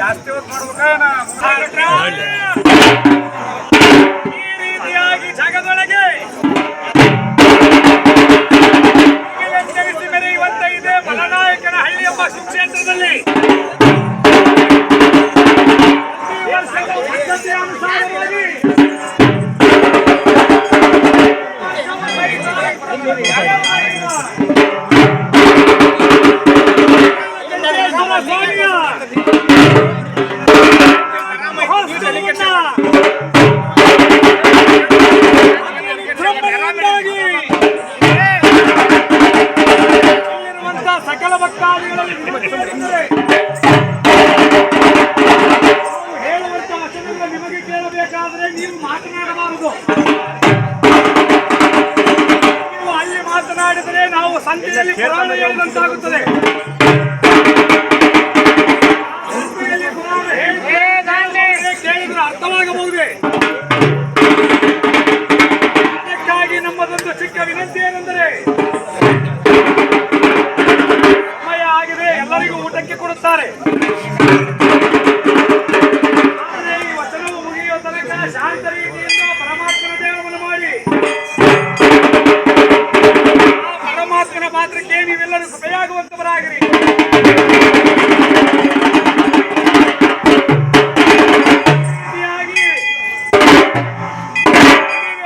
ಜಾಸ್ತಿ ಹೊತ್ತು ನೋಡ್ಬೇಕಾ ಈ ರೀತಿಯಾಗಿ ಜಗದೊಳಗೆ Thank you. ಪುರಾಣ ಕೇಳಿದ್ರೆ ಅರ್ಥವಾಗಬಹುದೇ?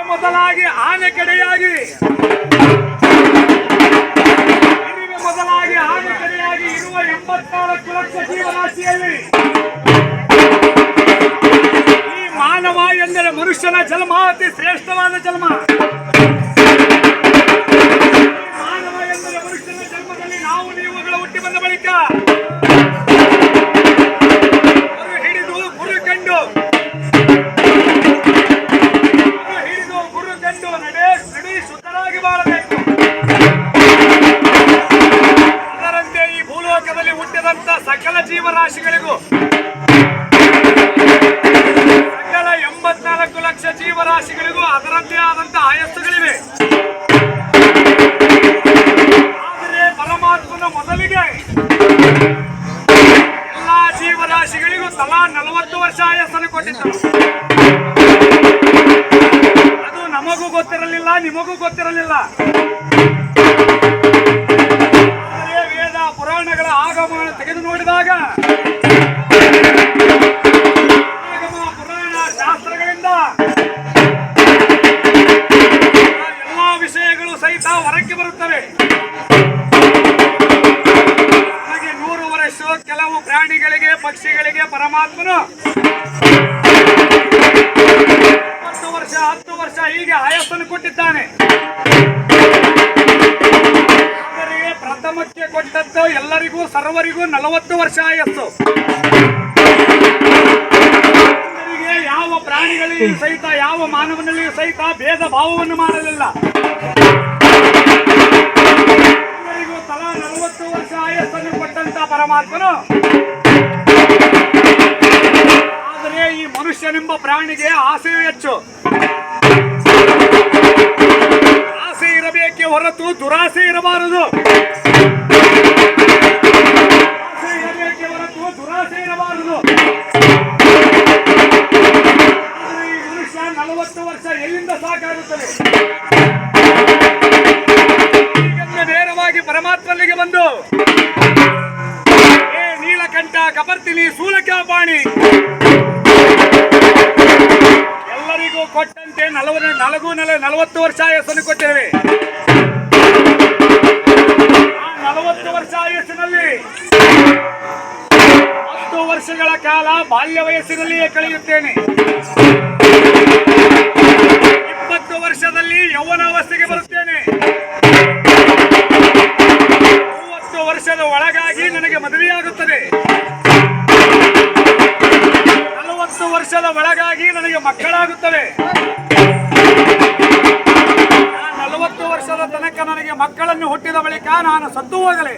ಮೊದಲಾಗಿ ಆನೆ ಕಡೆಯಾಗಿ. ಮೊದಲಾಗಿ ಆನೆ ಕಡೆಯಾಗಿ ಇರುವ ಎಂಬತ್ನಾಲ್ಕು ಲಕ್ಷ ಜೀವರಾಶಿಯಲ್ಲಿ ಈ ಮಾನವ ಎಂದರೆ ಮನುಷ್ಯನ ಜನ್ಮ, ಅತಿ ಶ್ರೇಷ್ಠವಾದ ಜನ್ಮ. ಜೀವರಾಶಿಗಳಿಗೂ. ಸಕಲ ಎಂಬತ್ನಾಲ್ಕು ಲಕ್ಷ ಜೀವರಾಶಿಗಳಿಗೂ ಅದರದ್ದೇ ಆದಂತಹ ಆಯಸ್ಸುಗಳಿವೆ. ಆದರೆ ಪರಮಾತ್ಮನ ಮೊದಲಿಗೆ ಎಲ್ಲಾ ಜೀವರಾಶಿಗಳಿಗೂ ತಲಾ ನಲವತ್ತು ವರ್ಷ ಆಯಸ್ಸನ್ನು ಕೊಟ್ಟಿದ್ದರು. ಅದು ನಮಗೂ ಗೊತ್ತಿರಲಿಲ್ಲ, ನಿಮಗೂ ಗೊತ್ತಿರಲಿಲ್ಲ. ಬರುತ್ತವೆ ಹಾಗೆ ನೂರು ವರ್ಷ ಕೆಲವು ಪ್ರಾಣಿಗಳಿಗೆ, ಪಕ್ಷಿಗಳಿಗೆ ಪರಮಾತ್ಮನು. ಇಪ್ಪತ್ತು ವರ್ಷ, ಹತ್ತು ವರ್ಷ ಹೀಗೆ ಆಯಸ್ಸನ್ನು ಕೊಟ್ಟಿದ್ದಾನೆ. ಅವರಿಗೆ ಪ್ರಥಮಕ್ಕೆ ಕೊಟ್ಟದ್ದು ಎಲ್ಲರಿಗೂ, ಸರ್ವರಿಗೂ ನಲವತ್ತು ವರ್ಷ ಆಯಸ್ಸು. ಯಾವ ಪ್ರಾಣಿಗಳಿಗೂ ಸಹಿತ, ಯಾವ ಮಾನವನಲ್ಲಿಯೂ ಸಹಿತ ಭೇದ ಭಾವವನ್ನು ಮಾಡಲಿಲ್ಲ. ನಲವತ್ತು ವರ್ಷ ಆಯಸ್ಸನ್ನು ಕೊಟ್ಟಂತ ಪರಮಾತ್ಮನು. ಆದರೆ ಈ ಮನುಷ್ಯನೆಂಬ ಪ್ರಾಣಿಗೆ ಆಸೆ ಹೆಚ್ಚು. ಆಸೆ ಇರಬೇಕೆ ಹೊರತು ದುರಾಸೆ ಇರಬಾರದು. ಆಸೆ ಇರಬೇಕೆ ಹೊರತು ದುರಾಸೆ ಇರಬಾರದು. ಈ ಮನುಷ್ಯ ನಲವತ್ತು ವರ್ಷ ಎಲ್ಲಿಂದ ಸಾಕಾಗುತ್ತದೆ? ಪರಮಾತ್ಮನಿಗೆ ಬಂದು, ಏ ನೀಲಕಂಠ, ಕಪರ್ತಿನಿ ಸೂಲಕಾಪಾಣಿ ಎಲ್ಲರಿಗೂ ಕೊಟ್ಟಂತೆ ನಲವತ್ತು ನಲಗು ನಲ ನಲವತ್ತು ವರ್ಷ ಆಯಸ್ಸನ್ನು ಕೊಟ್ಟೇವೆ ಆ ನಲವತ್ತು ವರ್ಷ ಆಯಸ್ಸಿನಲ್ಲಿ ಹತ್ತು ವರ್ಷಗಳ ಕಾಲ ಬಾಲ್ಯ ವಯಸ್ಸಿನಲ್ಲಿಯೇ ಕಳೆಯುತ್ತೇನೆ. மகானான சத்துவர்களே